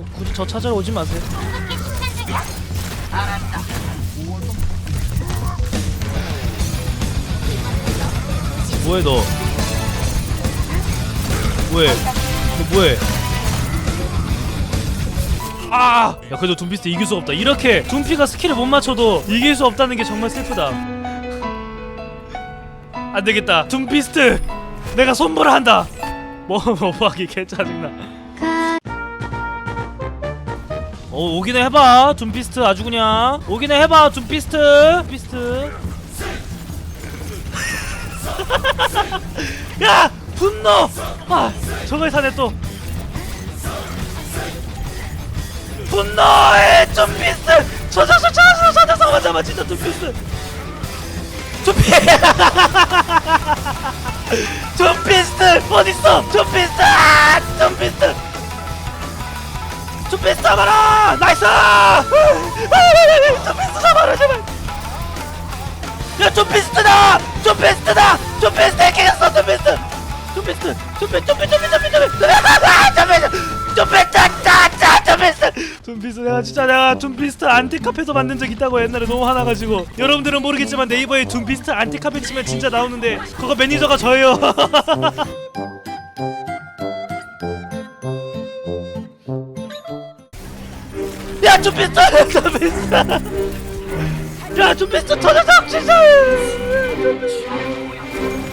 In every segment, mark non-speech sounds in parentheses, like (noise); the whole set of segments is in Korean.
뭐 굳이 저 찾아러 오지 마세요. 뭐해 너? 뭐해? 너 뭐해? 아! 야 그래도 둠피스트 이길 수 없다 이렇게 둠피가 스킬을 못 맞춰도 이길 수 없다는 게 정말 슬프다 안되겠다 둠피스트 내가 손보라 한다 뭐 뭐하기 개 짜증나 어 오기나 해봐 둠피스트 아주 그냥 오기나 해봐 둠피스트 둠피스트 야 분노 아 저걸 사네 또 분노의 둠피스트 저 저저 저저 저저 잡아 잡아 진짜 둠피스트 둠피 둠피스트 어딨어 둠 둠피스트 잡아라! 나이스! 둠피스트 잡아라 제발! 야 둠피스트다! 둠피스트다! 둠피스트 해킹했어 짜짜 둠피스트 둠피스트 내가 진짜 내가 둠피스트 안티카페도 만든 적 있다고 옛날에 너무 화나가지고. 여러분들은 모르겠지만 네이버에 둠피스트 안티카페 치면 진짜 나오는데 그거 매니저가 저예요 (laughs) 야 둠피스트 둠피스트 야 둠피스트 터져서 진짜.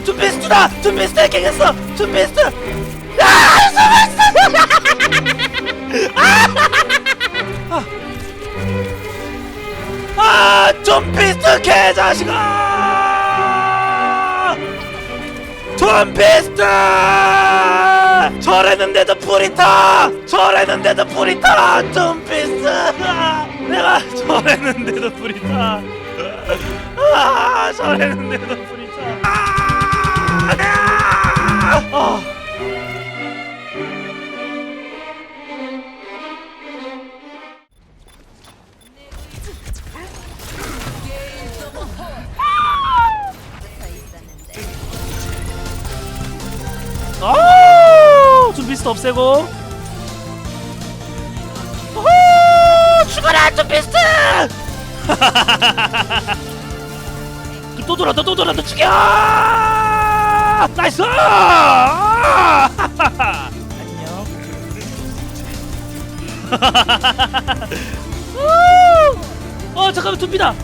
둠피스트다 둠피스트 해킹했어. 둠피스트 야 둠피스트 아 둠피스트 개자식아. 둠피스트 저랬는데도 불이 타 저랬는데도 불이 타 둠피 스트 내가 저랬는데도 불이 타 아, 저랬는데도 불이 타 아, 네! 아. 아, 둠피스트 없애고. 죽어라, 둠피스트! (laughs) 또 돌아온다, 또 돌아온다, 죽여! 나이스! 아! (laughs) 안녕. 우! 어, 잠깐만, 둠피다!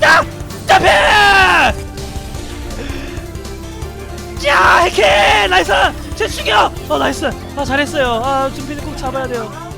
딱! 잡해! 야 해킹 나이스 제 죽여 어 나이스 아 잘했어요 아 준비는 꼭 잡아야 돼요